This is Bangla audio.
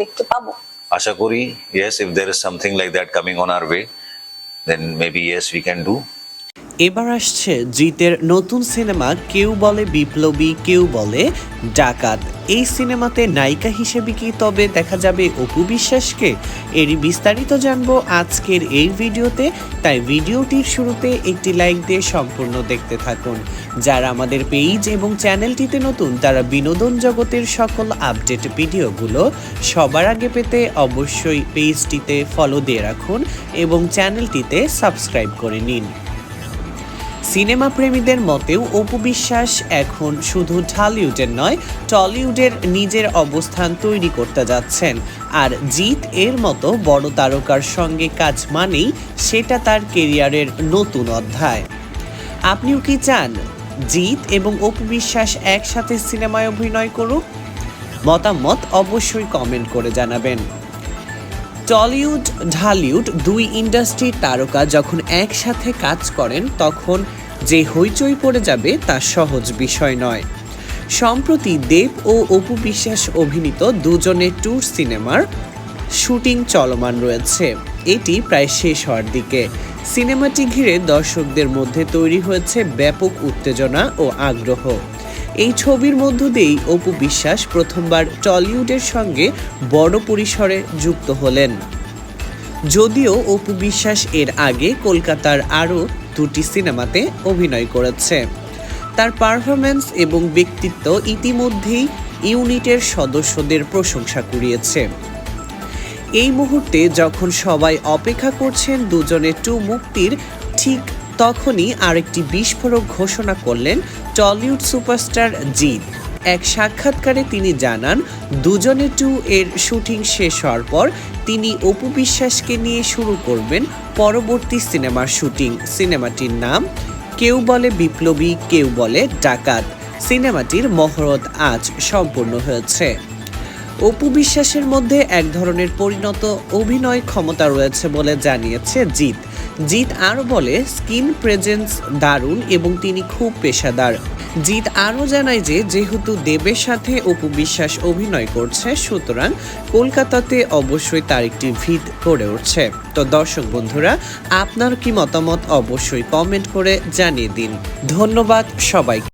দেখতে পাবো আশা করি yes if there is something like that coming on our way then maybe yes we can do এবার আসছে জিতের নতুন সিনেমা কেউ বলে বিপ্লবী, কেউ বলে ডাকাত। এই সিনেমাতে নায়িকা হিসেবে কি তবে দেখা যাবে অপু বিশ্বাসকে? এরই বিস্তারিত জানব আজকের এই ভিডিওতে। তাই ভিডিওটির শুরুতে একটি লাইক দিয়ে সম্পূর্ণ দেখতে থাকুন। যারা আমাদের পেজ এবং চ্যানেলটিতে নতুন, তারা বিনোদন জগতের সকল আপডেট ভিডিওগুলো সবার আগে পেতে অবশ্যই পেজটিতে ফলো দিয়ে রাখুন এবং চ্যানেলটিতে সাবস্ক্রাইব করে নিন। সিনেমা প্রেমীদের মতেও অপু বিশ্বাস এখন শুধু ঢালিউডের নয়, টলিউডের নিজের অবস্থান তৈরি করতে যাচ্ছেন। আর জিৎ এর মতো বড় তারকার সঙ্গে কাজ মানেই সেটা তার কেরিয়ারের নতুন অধ্যায়। আপনিও কি চান জিৎ এবং অপু বিশ্বাস একসাথে সিনেমায় অভিনয় করুক? মতামত অবশ্যই কমেন্ট করে জানাবেন। টলিউড, ঢালিউড দুই ইন্ডাস্ট্রির তারকা যখন একসাথে কাজ করেন, তখন যে হইচই পড়ে যাবে তা সহজ বিষয় নয়। সম্প্রতি দেব ও অপু বিশ্বাস অভিনীত দুজনের ট্যুর সিনেমার শুটিং চলমান রয়েছে। এটি প্রায় শেষ হওয়ার দিকে। সিনেমাটি ঘিরে দর্শকদের মধ্যে তৈরি হয়েছে ব্যাপক উত্তেজনা ও আগ্রহ। এই ছবির মধ্য দিয়েই অপু বিশ্বাস প্রথমবার টলিউডের সঙ্গে বড় পরিসরে যুক্ত হলেন। যদিও অপু বিশ্বাস এর আগে কলকাতার আরও দুটি সিনেমাতে অভিনয় করেছে। তার পারফরম্যান্স এবং ব্যক্তিত্ব ইতিমধ্যেই ইউনিটের সদস্যদের প্রশংসা কুড়িয়েছে। এই মুহূর্তে যখন সবাই অপেক্ষা করছেন দুজনের টু মুক্তির, ঠিক তখনই আরেকটি বিস্ফোরক ঘোষণা করলেন টলিউড সুপারস্টার জিৎ। এক সাক্ষাৎকারে তিনি জানান, দুজনে টু এর শুটিং শেষ হওয়ার পর তিনি অপু বিশ্বাসকে নিয়ে শুরু করবেন পরবর্তী সিনেমার শুটিং। সিনেমাটির নাম, কেউ বলে বিপ্লবী, কেউ বলে ডাকাত। সিনেমাটির মহরত আজ সম্পূর্ণ হয়েছে। অপু বিশ্বাসের মধ্যে এক ধরনের পরিণত অভিনয় ক্ষমতা রয়েছে বলে জানিয়েছে জিৎ। জিৎ আরও বলে, স্কিন প্রেজেন্স দারুণ এবং তিনি খুব পেশাদার। জিৎ আরও জানায় যে, যেহেতু দেবের সাথে অপু বিশ্বাস অভিনয় করছে, সুতরাং কলকাতাতে অবশ্যই তার একটি ভিত করে উঠছে। তো দর্শক বন্ধুরা, আপনার কি মতামত অবশ্যই কমেন্ট করে জানিয়ে দিন। ধন্যবাদ সবাইকে।